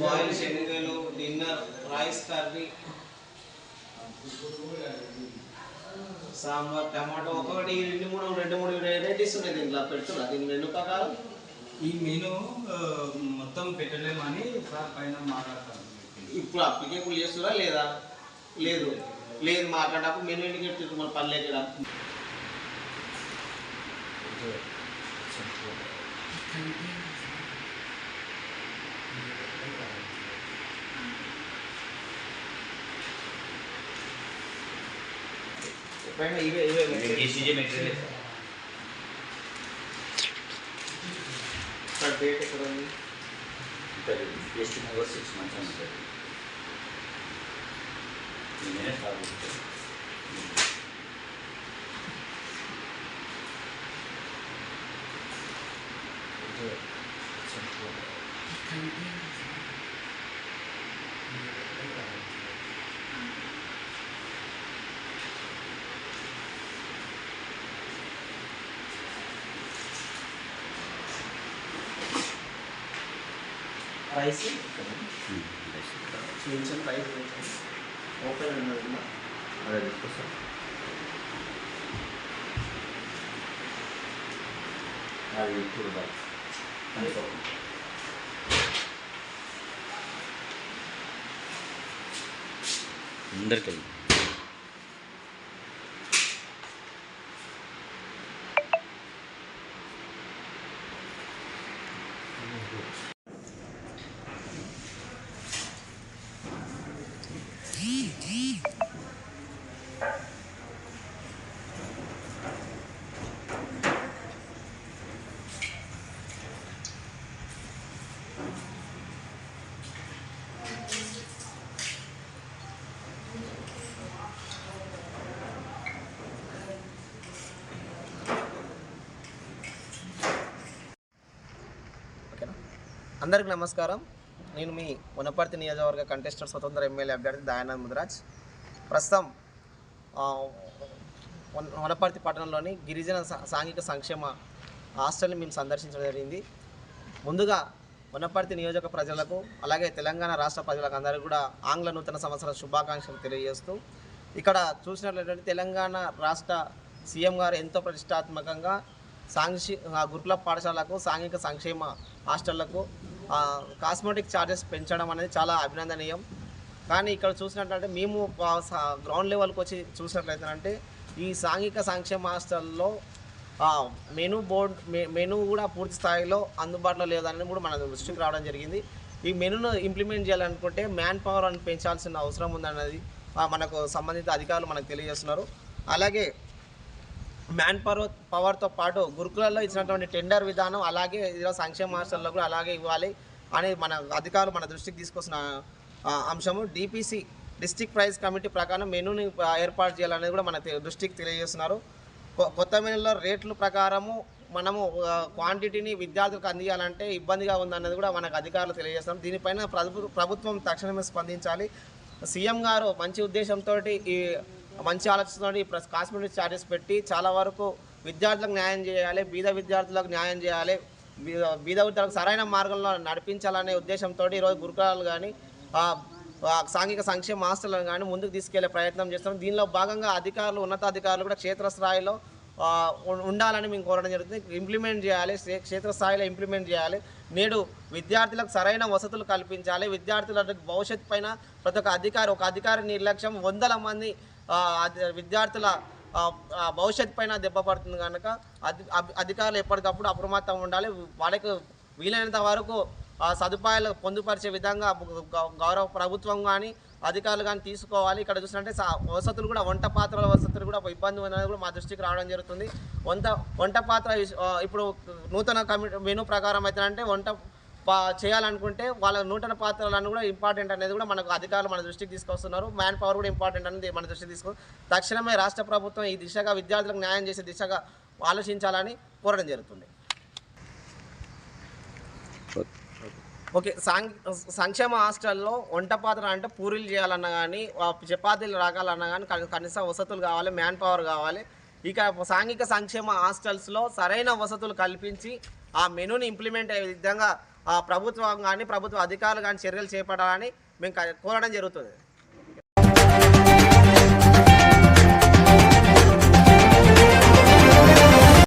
ఉడకని శనగలు dinner rice curry sambar tomato ఒకటి రెండు మూడు రెండు మూడు వెరైటీస్ ఉన్నాయి దీంట్లో పెడుతున్నా. దీని రెండు ప్రకారం. ఈ మెను మొత్తం పెట్టలేమని సార్ పైన మాట్లాడతాను. ఇప్పుడు అప్లికేబుల్ చేస్తురా లేదా? లేదు. లేదు మాట్లాడప్పుడు మెనూ ఇండికేట్ మన పని లేక ఎప్పుడైనా ಬೇಡ ಈಗ ಈಗ K C G material sir date ಕೊಡೋದು ಎಷ್ಟು ಸಿಕ್ಸ್ ಮಂತ್ಸ್ ಅಂತ ಹೇಳಿ ನೀನೇ ಸಾಗುತ್ತೆ రైస్ చూపించండి రైస్ చూపించండి ఓపెన్ ఉన్నది అదే తీసుకొస్తాను అది ఇప్పుడు బాయ్ అందరికి అందరికి నమస్కారం. నేను మీ వనపర్తి నియోజకవర్గ కంటెస్టర్ స్వతంత్ర ఎమ్మెల్యే అభ్యర్థి దయానంద్ ముదిరాజ్. ప్రస్తుతం ఆ, వనపర్తి పట్టణంలోని గిరిజన సా- సాంఘిక సంక్షేమ హాస్టల్ని మేము సందర్శించడం జరిగింది. ముందుగా వనపర్తి నియోజక ప్రజలకు అలాగే తెలంగాణ రాష్ట్ర ప్రజలకు అందరికీ కూడా ఆంగ్ల నూతన సంవత్సర శుభాకాంక్షలు తెలియజేస్తూ ఇక్కడ చూసినట్లయితే తెలంగాణ రాష్ట్ర సీఎం గారు ఎంతో ప్రతిష్టాత్మకంగా సాంక్షి గురుకుల పాఠశాలకు సాంఘిక సంక్షేమ హాస్టళ్ళకు కాస్మెటిక్ ఛార్జెస్ పెంచడం అనేది చాలా అభినందనీయం. కానీ ఇక్కడ చూసినట్లయితే మేము గ్రౌండ్ లెవెల్కి వచ్చి చూసినట్లయితే అంటే ఈ సాంఘిక సంక్షేమ హాస్టల్లో మెనూ బోర్డ్ మె- మెనూ కూడా పూర్తి స్థాయిలో అందుబాటులో లేదని కూడా మన దృష్టికి రావడం జరిగింది. ఈ మెనూను ఇంప్లిమెంట్ చేయాలనుకుంటే మ్యాన్ పవర్ అని పెంచాల్సిన అవసరం ఉందన్నది మనకు సంబంధిత అధికారులు మనకు తెలియజేస్తున్నారు. అలాగే మ్యాన్ పవర్ పవర్తో పాటు గురుకులలో ఇచ్చినటువంటి టెండర్ విధానం అలాగే ఈరోజు సంక్షేమ హాస్టల్లో కూడా అలాగే ఇవ్వాలి అని మన అధికారులు మన దృష్టికి తీసుకొస్తున్న అంశము. డిపిసి డిస్టిక్ ప్రైజ్ కమిటీ ప్రకారం మెనూని ఏర్పాటు చేయాలనేది కూడా మన దృష్టికి తెలియజేస్తున్నారు. కొత్త మెనూలో రేట్ల ప్రకారము మనము క్వాంటిటీని విద్యార్థులకు అందియాలంటే ఇబ్బందిగా ఉందన్నది కూడా మనకు అధికారులు తెలియజేస్తున్నారు. దీనిపైన ప్రభుత్వం తక్షణమే స్పందించాలి. సీఎం గారు మంచి ఉద్దేశంతో ఈ మంచి ఆలోచనతో ఈ ప్లస్ చార్జెస్ పెట్టి చాలా వరకు విద్యార్థులకు న్యాయం చేయాలి బీద విద్యార్థులకు న్యాయం చేయాలి బీద- విద్యార్థులకు సరైన మార్గంలో నడిపించాలనే ఉద్దేశంతో ఈరోజు గురుకులాలు కానీ సాంఘిక సంక్షేమ ఆస్తులను కానీ ముందుకు తీసుకెళ్ళే ప్రయత్నం చేస్తున్నాం. దీనిలో భాగంగా అధికారులు ఉన్నతాధికారులు కూడా క్షేత్రస్థాయిలో ఉండాలని మేము కోరడం జరుగుతుంది. ఇంప్లిమెంట్ చేయాలి క్షేత్రస్థాయిలో ఇంప్లిమెంట్ చేయాలి. నేడు విద్యార్థులకు సరైన వసతులు కల్పించాలి. విద్యార్థుల భవిష్యత్తు పైన ప్రతి ఒక్క అధికారి ఒక అధికారి నిర్లక్ష్యం వందల మంది విద్యార్థుల భవిష్యత్ పైన దెబ్బ పడుతుంది కనుక అధి అభి- అధికారులు ఎప్పటికప్పుడు అప్రమత్తం ఉండాలి. వాళ్ళకి వీలైనంత వరకు సదుపాయాలు పొందుపరిచే విధంగా గౌరవ ప్రభుత్వం కానీ అధికారులు కానీ తీసుకోవాలి. ఇక్కడ చూసినట్టే వసతులు కూడా వంట పాత్రల వసతులు కూడా ఇబ్బంది ఉన్నది కూడా మా దృష్టికి రావడం జరుగుతుంది. వంట వంట పాత్ర ఇప్పుడు నూతన కమిటీ మెనూ ప్రకారం అయితే అంటే వంట చేయాలనుకుంటే వాళ్ళ నూతన పాత్రలను కూడా ఇంపార్టెంట్ అనేది కూడా మనకు అధికారులు మన దృష్టికి తీసుకొస్తున్నారు. మ్యాన్ పవర్ కూడా ఇంపార్టెంట్ అనేది మన దృష్టికి తీసుకో తక్షణమే రాష్ట్ర ప్రభుత్వం ఈ దిశగా విద్యార్థులకు న్యాయం చేసే దిశగా ఆలోచించాలని కోరడం జరుగుతుంది. ఓకే సాంగ్ సంక్షేమ హాస్టల్లో వంట పాత్ర అంటే పూరీలు చేయాలన్నా కానీ చపాతీలు రాగాలన్నా కానీ కనీసం వసతులు కావాలి మ్యాన్ పవర్ కావాలి. ఇక సాంఘిక సంక్షేమ హాస్టల్స్లో సరైన వసతులు కల్పించి ఆ మెనూని ఇంప్లిమెంట్ అయ్యే విధంగా ప్రభుత్వం కానీ ప్రభుత్వ అధికారులు కానీ చర్యలు చేపట్టాలని మేము కోరడం జరుగుతుంది.